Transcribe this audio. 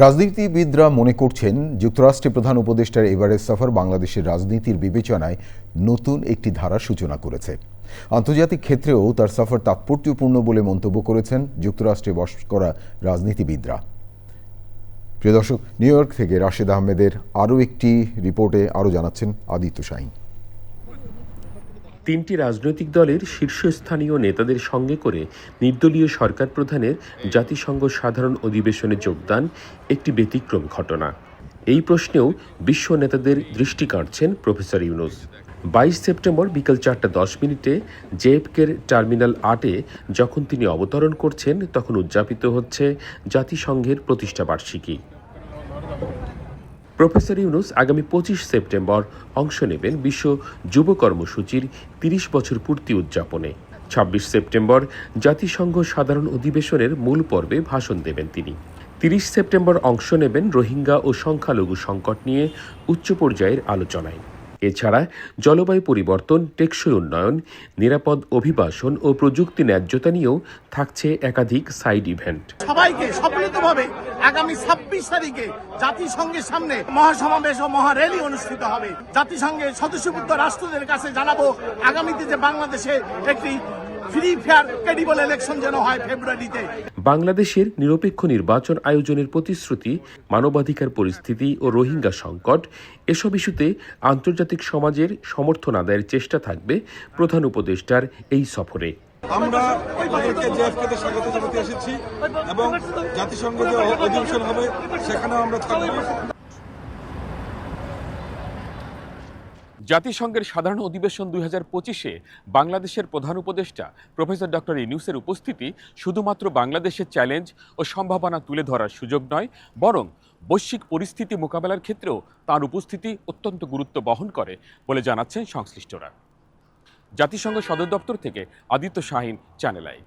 রাজনীতিবিদরা মনে করছেন যুক্তরাষ্ট্রের প্রধান উপদেষ্টার এবারের সফর বাংলাদেশের রাজনীতির বিবেচনায় নতুন একটি ধারার সূচনা করেছে। আন্তর্জাতিক ক্ষেত্রেও তার সফর তাৎপর্যপূর্ণ বলে মন্তব্য করেছেন যুক্তরাষ্ট্রে বস করা রাজনীতিবিদরা। প্রিয় দর্শক, নিউ ইয়র্ক থেকে রাশেদ আহমেদের আরও একটি রিপোর্টে আরও জানাচ্ছেন আদিত্য শাহিন তিনটি রাজনৈতিক দলের শীর্ষস্থানীয় নেতাদের সঙ্গে করে নির্দলীয় সরকার প্রধানের জাতিসংঘ সাধারণ অধিবেশনে যোগদান একটি ব্যতিক্রম ঘটনা। এই প্রশ্নেও বিশ্ব নেতাদের দৃষ্টি কাটছেন প্রফেসর ইউনুস। বাইশ সেপ্টেম্বর বিকেল চারটা দশ মিনিটে জেএফকের টার্মিনাল আটে যখন তিনি অবতরণ করছেন, তখন উদযাপিত হচ্ছে জাতিসংঘের প্রতিষ্ঠা বার্ষিকী প্রফেসর ইউনুস আগামী পঁচিশ সেপ্টেম্বর অংশ নেবেন বিশ্ব যুব কর্মসূচির তিরিশ বছর পূর্তি উদযাপনে। ছাব্বিশ সেপ্টেম্বর জাতিসংঘ সাধারণ অধিবেশনের মূল পর্বে ভাষণ দেবেন তিনি। তিরিশ সেপ্টেম্বর অংশ নেবেন রোহিঙ্গা ও সংখ্যালঘু সংকট নিয়ে উচ্চ পর্যায়ের আলোচনায়। এছাড়া জলবায়ু পরিবর্তন, টেকসই উন্নয়ন, নিরাপদ অভিবাসন ও প্রযুক্তি ন্যায্যতা নিয়েও থাকছে একাধিক সাইড ইভেন্ট। সবাইকে সম্মিলিতভাবে আগামী ছাব্বিশ তারিখে জাতিসংঘের সামনে মহাসমাবেশ ও মহারেলি অনুষ্ঠিত হবে। জাতিসংঘের সদস্যভুক্ত রাষ্ট্রদের কাছে জানাব আগামীতে যে বাংলাদেশে একটি ফ্রি ফেয়ার ক্রেডিবল ইলেকশন যেন হয় ফেব্রুয়ারিতে। বাংলাদেশের নিরপেক্ষ নির্বাচন আয়োজনের প্রতিশ্রুতি মানবাধিকার পরিস্থিতি ও রোহিঙ্গা সংকট এসব ইস্যুতে আন্তর্জাতিক সমাজের সমর্থন আদায়ের চেষ্টা থাকবে প্রধান উপদেষ্টার এই সফরে। আমরা তাদেরকে জেএফকে স্বাগত জানাতে এসেছি এবং জাতিসংঘ যে অধিবেশন হবে সেখানেও আমরা থাকব। জাতিসংঘের সাধারণ অধিবেশন দুই হাজার পঁচিশে বাংলাদেশের প্রধান উপদেষ্টা, প্রফেসর ডক্টর ইউনুসের উপস্থিতি শুধুমাত্র বাংলাদেশের চ্যালেঞ্জ ও সম্ভাবনা তুলে ধরার সুযোগ নয়, বরং বৈশ্বিক পরিস্থিতি মোকাবেলার ক্ষেত্রেও তার উপস্থিতি অত্যন্ত গুরুত্ব বহন করে বলে জানাচ্ছেন সংশ্লিষ্টরা। জাতিসংঘ সদর দপ্তর থেকে আদিত্য শাহিন, চ্যানেল আই।